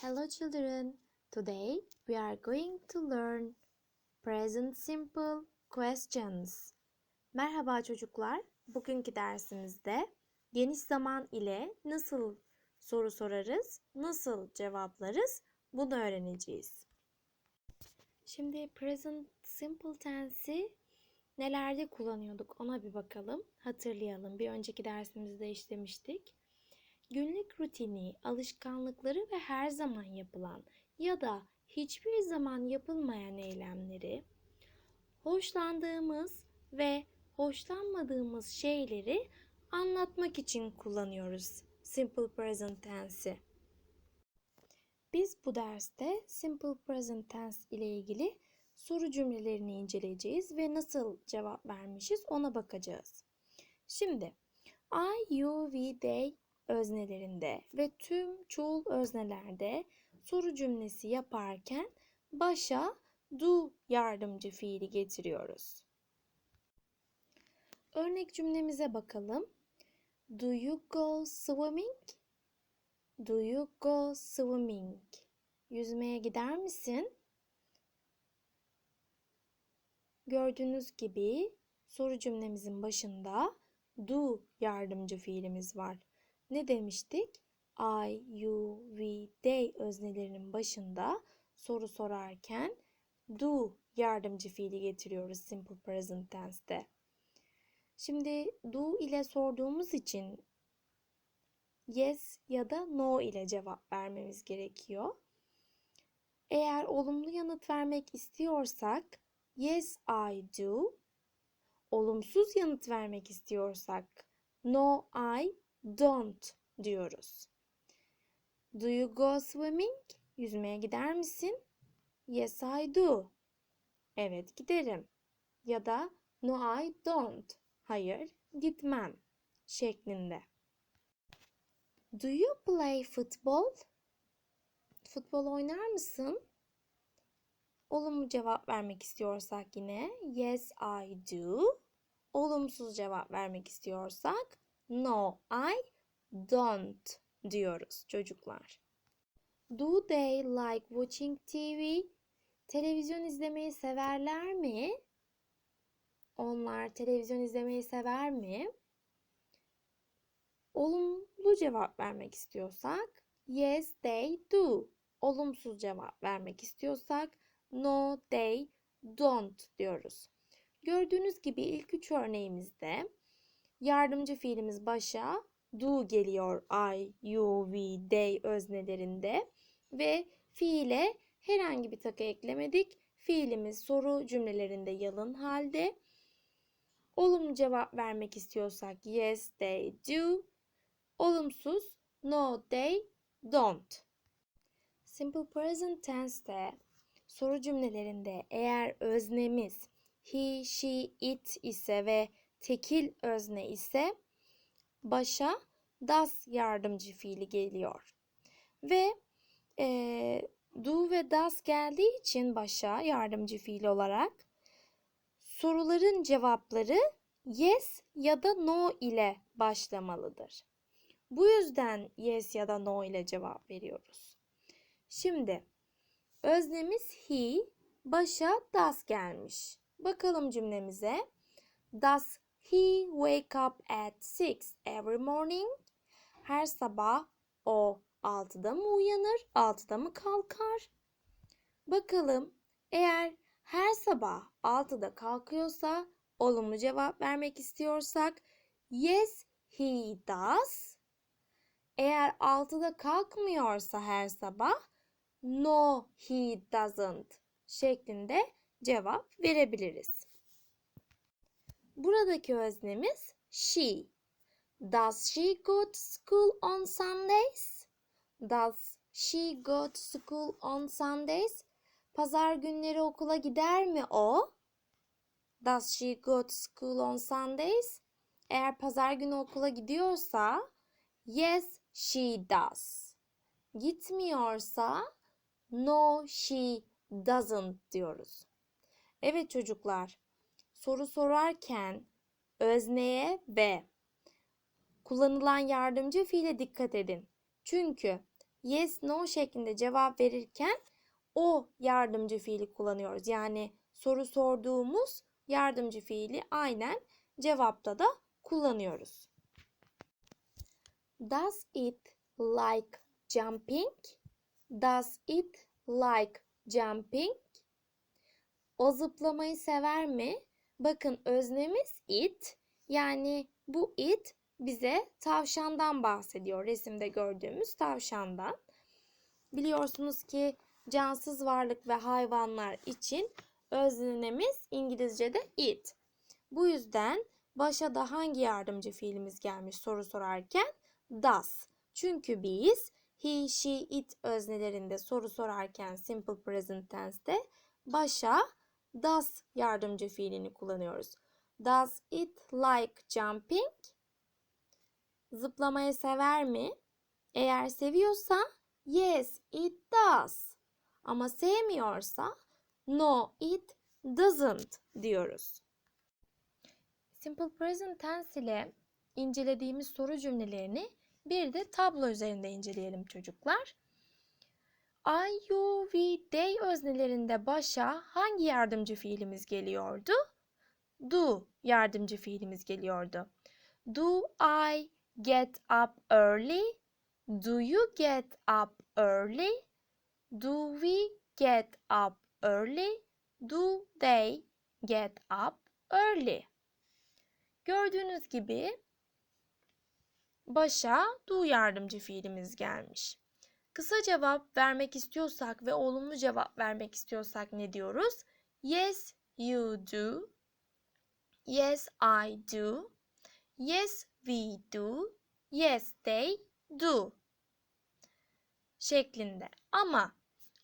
Hello children. Today we are going to learn present simple questions. Merhaba çocuklar. Bugünkü dersimizde geniş zaman ile nasıl soru sorarız, nasıl cevaplarız bunu öğreneceğiz. Şimdi present simple tense'i nelerde kullanıyorduk ona bir bakalım. Hatırlayalım. Bir önceki dersimizde işlemiştik günlük rutini, alışkanlıkları ve her zaman yapılan ya da hiçbir zaman yapılmayan eylemleri, hoşlandığımız ve hoşlanmadığımız şeyleri anlatmak için kullanıyoruz simple present tense'i. Biz bu derste simple present tense ile ilgili soru cümlelerini inceleyeceğiz ve nasıl cevap vermişiz ona bakacağız. Şimdi I, you, we, they öznelerinde ve tüm çoğul öznelerde soru cümlesi yaparken başa do yardımcı fiili getiriyoruz. Örnek cümlemize bakalım. Do you go swimming? Do you go swimming? Yüzmeye gider misin? Gördüğünüz gibi soru cümlemizin başında do yardımcı fiilimiz var ne demiştik? I, you, we, they öznelerinin başında soru sorarken do yardımcı fiili getiriyoruz simple present tense'te. Şimdi do ile sorduğumuz için yes ya da no ile cevap vermemiz gerekiyor. Eğer olumlu yanıt vermek istiyorsak yes I do. Olumsuz yanıt vermek istiyorsak no I don't diyoruz. Do you go swimming? Yüzmeye gider misin? Yes I do. Evet giderim. Ya da no I don't. Hayır gitmem şeklinde. Do you play football? Futbol oynar mısın? Olumlu cevap vermek istiyorsak yine yes I do. Olumsuz cevap vermek istiyorsak No, I don't diyoruz çocuklar. Do they like watching TV? Televizyon izlemeyi severler mi? Onlar televizyon izlemeyi sever mi? Olumlu cevap vermek istiyorsak yes they do. Olumsuz cevap vermek istiyorsak no they don't diyoruz. Gördüğünüz gibi ilk üç örneğimizde Yardımcı fiilimiz başa do geliyor I, you, we, they öznelerinde ve fiile herhangi bir takı eklemedik. Fiilimiz soru cümlelerinde yalın halde. Olumlu cevap vermek istiyorsak yes they do. Olumsuz no they don't. Simple present tense'te soru cümlelerinde eğer öznemiz he, she, it ise ve tekil özne ise başa das yardımcı fiili geliyor. Ve e, do ve das geldiği için başa yardımcı fiil olarak soruların cevapları yes ya da no ile başlamalıdır. Bu yüzden yes ya da no ile cevap veriyoruz. Şimdi öznemiz he, başa das gelmiş. Bakalım cümlemize. Does He wake up at 6 every morning. Her sabah o 6'da mı uyanır, 6'da mı kalkar? Bakalım eğer her sabah 6'da kalkıyorsa olumlu cevap vermek istiyorsak yes he does. Eğer 6'da kalkmıyorsa her sabah no he doesn't şeklinde cevap verebiliriz. Buradaki öznemiz she. Does she go to school on Sundays? Does she go to school on Sundays? Pazar günleri okula gider mi o? Does she go to school on Sundays? Eğer pazar günü okula gidiyorsa yes she does. Gitmiyorsa no she doesn't diyoruz. Evet çocuklar, soru sorarken özneye ve kullanılan yardımcı fiile dikkat edin. Çünkü yes, no şeklinde cevap verirken o yardımcı fiili kullanıyoruz. Yani soru sorduğumuz yardımcı fiili aynen cevapta da kullanıyoruz. Does it like jumping? Does it like jumping? O zıplamayı sever mi? Bakın öznemiz it. Yani bu it bize tavşandan bahsediyor. Resimde gördüğümüz tavşandan. Biliyorsunuz ki cansız varlık ve hayvanlar için öznemiz İngilizce'de it. Bu yüzden başa da hangi yardımcı fiilimiz gelmiş soru sorarken? Does. Çünkü biz he, she, it öznelerinde soru sorarken simple present tense'te başa does yardımcı fiilini kullanıyoruz. Does it like jumping? Zıplamayı sever mi? Eğer seviyorsa yes it does. Ama sevmiyorsa no it doesn't diyoruz. Simple present tense ile incelediğimiz soru cümlelerini bir de tablo üzerinde inceleyelim çocuklar. I, you, we, they öznelerinde başa hangi yardımcı fiilimiz geliyordu? Do yardımcı fiilimiz geliyordu. Do I get up early? Do you get up early? Do we get up early? Do they get up early? Gördüğünüz gibi başa do yardımcı fiilimiz gelmiş. Kısa cevap vermek istiyorsak ve olumlu cevap vermek istiyorsak ne diyoruz? Yes, you do. Yes, I do. Yes, we do. Yes, they do. Şeklinde. Ama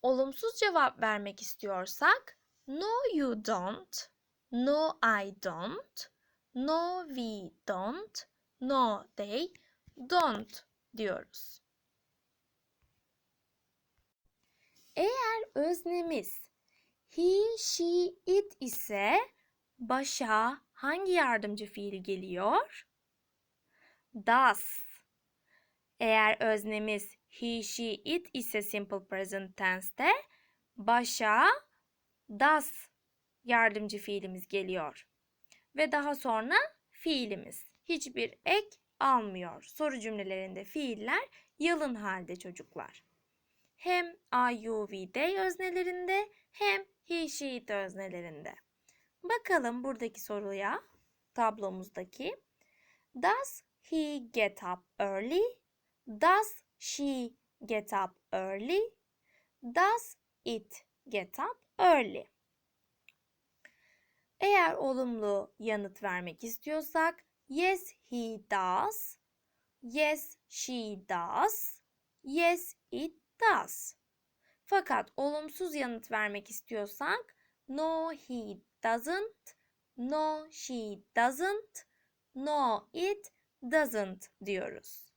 olumsuz cevap vermek istiyorsak no you don't. No I don't. No we don't. No they don't diyoruz. Eğer öznemiz he, she, it ise başa hangi yardımcı fiil geliyor? Does. Eğer öznemiz he, she, it ise simple present tense'te başa does yardımcı fiilimiz geliyor. Ve daha sonra fiilimiz. Hiçbir ek almıyor. Soru cümlelerinde fiiller yalın halde çocuklar. Hem I, you, we, they öznelerinde hem he, she, it öznelerinde. Bakalım buradaki soruya, tablomuzdaki. Does he get up early? Does she get up early? Does it get up early? Eğer olumlu yanıt vermek istiyorsak yes he does, yes she does, yes it does. Fakat olumsuz yanıt vermek istiyorsak no he doesn't, no she doesn't, no it doesn't diyoruz.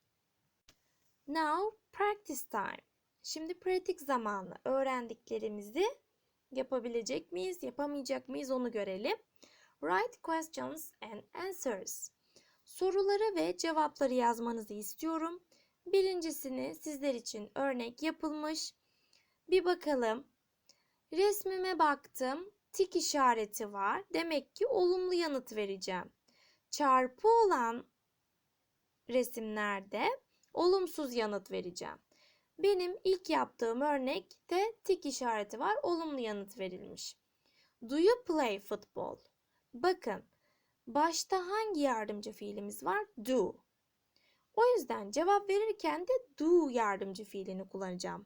Now practice time. Şimdi pratik zamanı öğrendiklerimizi yapabilecek miyiz, yapamayacak mıyız onu görelim. Write questions and answers. Soruları ve cevapları yazmanızı istiyorum. Birincisini sizler için örnek yapılmış. Bir bakalım. Resmime baktım. Tik işareti var. Demek ki olumlu yanıt vereceğim. Çarpı olan resimlerde olumsuz yanıt vereceğim. Benim ilk yaptığım örnekte tik işareti var. Olumlu yanıt verilmiş. Do you play football? Bakın başta hangi yardımcı fiilimiz var? Do. O yüzden cevap verirken de do yardımcı fiilini kullanacağım.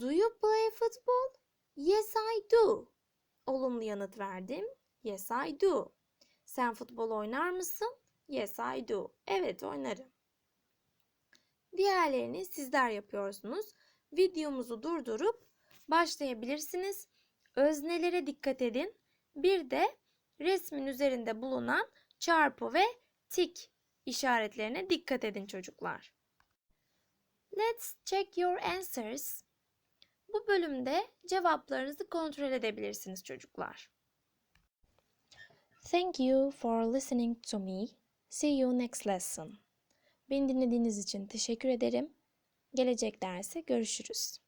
Do you play football? Yes I do. Olumlu yanıt verdim. Yes I do. Sen futbol oynar mısın? Yes I do. Evet oynarım. Diğerlerini sizler yapıyorsunuz. Videomuzu durdurup başlayabilirsiniz. Öznelere dikkat edin. Bir de resmin üzerinde bulunan çarpı ve tik işaretlerine dikkat edin çocuklar. Let's check your answers. Bu bölümde cevaplarınızı kontrol edebilirsiniz çocuklar. Thank you for listening to me. See you next lesson. Beni dinlediğiniz için teşekkür ederim. Gelecek derse görüşürüz.